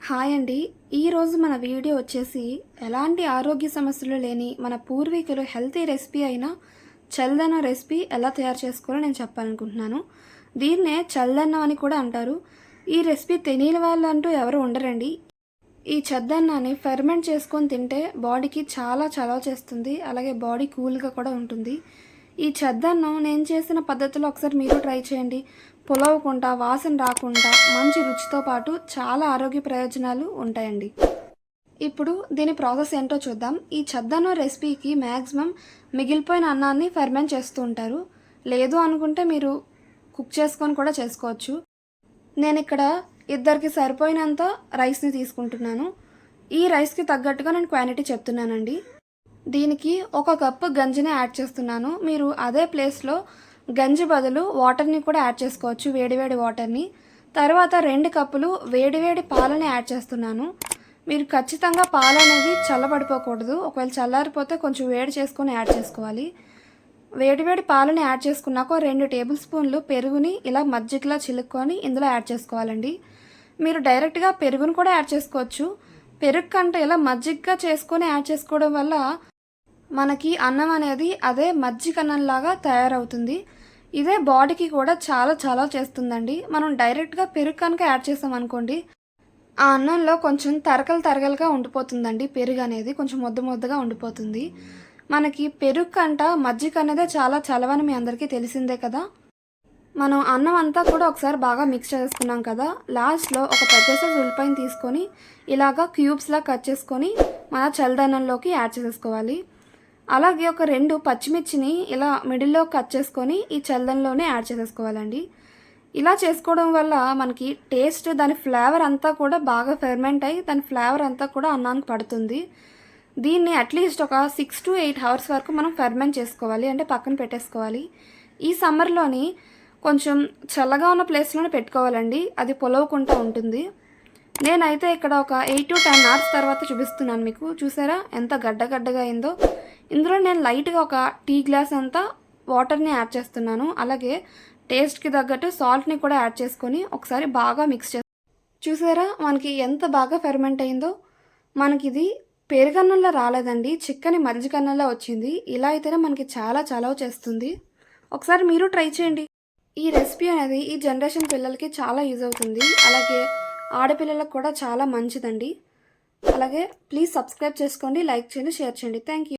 Hi అండి. ఈరోజు మన వీడియో వచ్చేసి ఎలాంటి ఆరోగ్య సమస్యలు లేని మన పూర్వీకులు హెల్తీ రెసిపీ అయిన చల్దన్నం రెసిపీ ఎలా తయారు చేసుకోవాలో నేను చెప్పాలనుకుంటున్నాను. దీన్నే చల్దన్నం అని కూడా అంటారు. ఈ రెసిపీ తెలియని వాళ్ళు అంటూ ఎవరు ఉండరండి. ఈ చద్దన్నాన్ని ఫెర్మెంట్ చేసుకొని తింటే బాడీకి చాలా చలవ చేస్తుంది. అలాగే బాడీ కూల్గా కూడా ఉంటుంది. ఈ చద్దన్నం నేను చేసిన పద్ధతిలో ఒకసారి మీరు ట్రై చేయండి. పొలవకుండా వాసన రాకుండా మంచి రుచితో పాటు చాలా ఆరోగ్య ప్రయోజనాలు ఉంటాయండి. ఇప్పుడు దీని ప్రాసెస్ ఏంటో చూద్దాం. ఈ చద్దన్నం రెసిపీకి మ్యాక్సిమం మిగిలిపోయిన అన్నాన్ని ఫెర్మెంట్ చేస్తూ ఉంటారు. లేదు అనుకుంటే మీరు కుక్ చేసుకొని కూడా చేసుకోవచ్చు. నేను ఇక్కడ ఇద్దరికి సరిపోయినంత రైస్ని తీసుకుంటున్నాను. ఈ రైస్కి తగ్గట్టుగా నేను క్వాంటిటీ చెప్తున్నానండి. దీనికి ఒక కప్పు గంజిని యాడ్ చేస్తున్నాను. మీరు అదే ప్లేస్లో గంజి బదులు వాటర్ని కూడా యాడ్ చేసుకోవచ్చు వేడివేడి వాటర్ని. తర్వాత రెండు కప్పులు వేడివేడి పాలని యాడ్ చేస్తున్నాను. మీరు ఖచ్చితంగా పాలు అనేది చల్లబడిపోకూడదు. ఒకవేళ చల్లారిపోతే కొంచెం వేడి చేసుకొని యాడ్ చేసుకోవాలి. వేడివేడి పాలని యాడ్ చేసుకున్నాక రెండు టేబుల్ స్పూన్లు పెరుగుని ఇలా మజ్జిగలా చిలుక్కొని ఇందులో యాడ్ చేసుకోవాలండి. మీరు డైరెక్ట్గా పెరుగును కూడా యాడ్ చేసుకోవచ్చు. పెరుగు కంటే ఇలా మజ్జిగగా చేసుకొని యాడ్ చేసుకోవడం వల్ల మనకి అన్నం అనేది అదే మజ్జిగన్నంలాగా తయారవుతుంది. ఇదే బాడీకి కూడా చాలా చాలా చేస్తుందండి. మనం డైరెక్ట్గా పెరుగు కనుక యాడ్ చేసాం అనుకోండి ఆ అన్నంలో కొంచెం తరకలు తరగలుగా ఉండిపోతుందండి. పెరుగు అనేది కొంచెం ముద్ద ముద్దగా ఉండిపోతుంది. మనకి పెరుగు కంట మజ్జిగ అనేదే చాలా చలవని మీ అందరికీ తెలిసిందే కదా. మనం అన్నం అంతా కూడా ఒకసారి బాగా మిక్స్ చేసుకున్నాం కదా. లాస్ట్లో ఒక పెద్ద సైజ్ ఉల్లిపాయని తీసుకొని ఇలాగా క్యూబ్స్లా కట్ చేసుకొని మన చల్లదనంలోకి యాడ్ చేసేసుకోవాలి అలాగే ఒక రెండు పచ్చిమిర్చిని ఇలా మిడిల్లో కట్ చేసుకొని ఈ చల్దన్లోనే యాడ్ చేసేసుకోవాలండి. ఇలా చేసుకోవడం వల్ల మనకి టేస్ట్ దాని ఫ్లేవర్ అంతా కూడా బాగా ఫెర్మెంట్ అయ్యి దాని ఫ్లేవర్ అంతా కూడా అన్నానికి పడుతుంది. దీన్ని అట్లీస్ట్ ఒక సిక్స్ టు ఎయిట్ అవర్స్ వరకు మనం ఫెర్మెంట్ చేసుకోవాలి అంటే పక్కన పెట్టేసుకోవాలి. ఈ సమ్మర్లోని కొంచెం చల్లగా ఉన్న ప్లేస్లోనే పెట్టుకోవాలండి. అది పొలవకుండా ఉంటుంది. నేనైతే ఇక్కడ ఒక ఎయిట్ టు టెన్ అవర్స్ తర్వాత చూపిస్తున్నాను మీకు. చూసారా? ఎంత గడ్డగడ్డగా అయిందో. ఇందులో నేను లైట్గా ఒక టీ గ్లాస్ అంతా వాటర్ని యాడ్ చేస్తున్నాను. అలాగే టేస్ట్కి తగ్గట్టు సాల్ట్ని కూడా యాడ్ చేసుకొని ఒకసారి బాగా మిక్స్ చేస్తాను చూసారా? మనకి ఎంత బాగా ఫెర్మెంట్ అయిందో. మనకి ఇది పెరుగన్నంలో రాలేదండి. చిక్కని మజ్జిగన్నంలో వచ్చింది. ఇలా అయితేనే మనకి చాలా చలవ చేస్తుంది. ఒకసారి మీరు ట్రై చేయండి. ఈ రెసిపీ అనేది ఈ జనరేషన్ పిల్లలకి చాలా యూజ్ అవుతుంది. అలాగే ఆడపిల్లలకు కూడా చాలా మంచిదండి. అలాగే ప్లీజ్ సబ్స్క్రైబ్ చేసుకోండి లైక్ చేయండి షేర్ చేయండి. Thank you